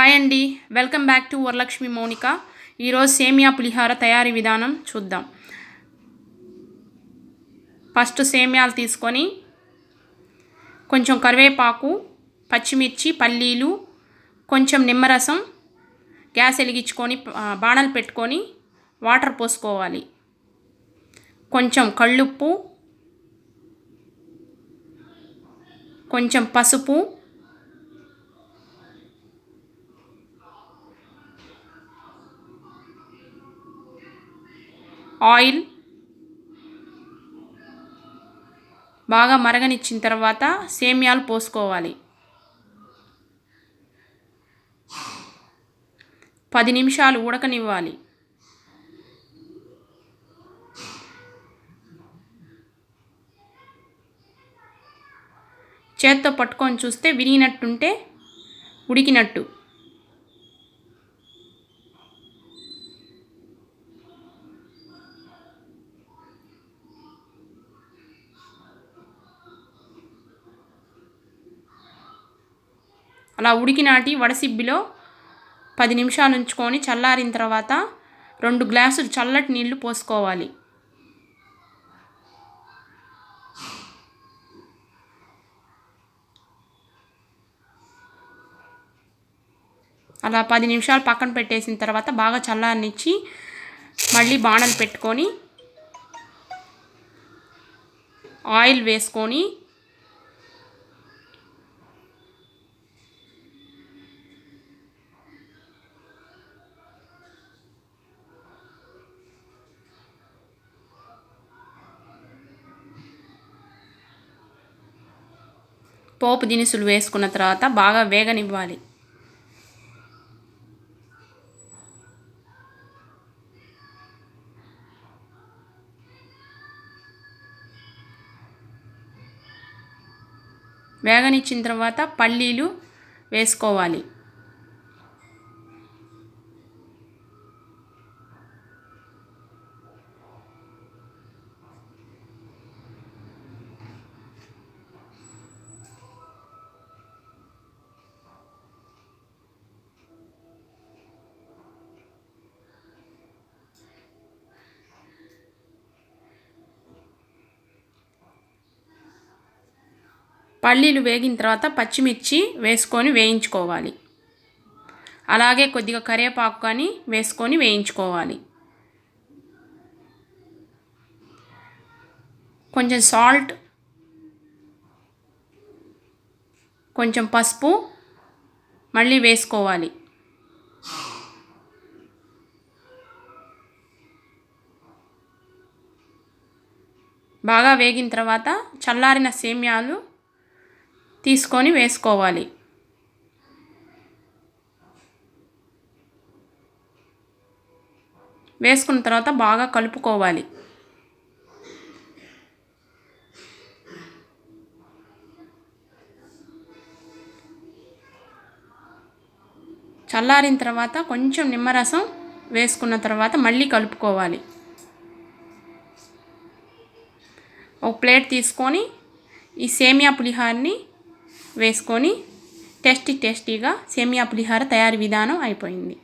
Hi అండి. Welcome back to Varalakshmi Mounika. ఈరోజు సేమియా పులిహార తయారీ విధానం చూద్దాం. ఫస్ట్ సేమియాలు తీసుకొని కొంచెం కరివేపాకు పచ్చిమిర్చి పల్లీలు కొంచెం నిమ్మరసం గ్యాస్ వెలిగించుకొని బాణలు పెట్టుకొని వాటర్ పోసుకోవాలి. కొంచెం కళ్ళుప్పు కొంచెం పసుపు ఆయిల్ బాగా మరగనిచ్చిన తర్వాత సేమ్యాలు పోసుకోవాలి. పది నిమిషాలు ఉడకనివ్వాలి. చేత్తో పట్టుకొని చూస్తే విరిగినట్టుంటే ఉడికినట్టు. అలా ఉడికినాటి వడసిబ్బిలో పది నిమిషాలు ఉంచుకొని చల్లారిన తర్వాత రెండు గ్లాసులు చల్లటి నీళ్ళు పోసుకోవాలి. అలా పది నిమిషాలు పక్కన పెట్టేసిన తర్వాత బాగా చల్లారనిచ్చి మళ్ళీ బాణలు పెట్టుకొని ఆయిల్ వేసుకొని పోపు దినుసులు వేసుకున్న తర్వాత బాగా వేగనివ్వాలి. వేగనిచ్చిన తర్వాత పల్లీలు వేసుకోవాలి. పల్లీలు వేగిన తర్వాత పచ్చిమిర్చి వేసుకొని వేయించుకోవాలి. అలాగే కొద్దిగా కరివేపాకు కానీ వేసుకొని వేయించుకోవాలి. కొంచెం సాల్ట్ కొంచెం పసుపు మళ్ళీ వేసుకోవాలి. బాగా వేగిన తర్వాత చల్లారిన సేమ్యాలు తీసుకొని వేసుకోవాలి. వేసుకున్న తర్వాత బాగా కలుపుకోవాలి. చల్లారిన తర్వాత కొంచెం నిమ్మరసం వేసుకున్న తర్వాత మళ్ళీ కలుపుకోవాలి. ఒక ప్లేట్ తీసుకొని ఈ సేమియా పులిహార్ని వేసుకొని టేస్టీ టేస్టీగా సేమియా పులిహార తయారీ విధానం అయిపోయింది.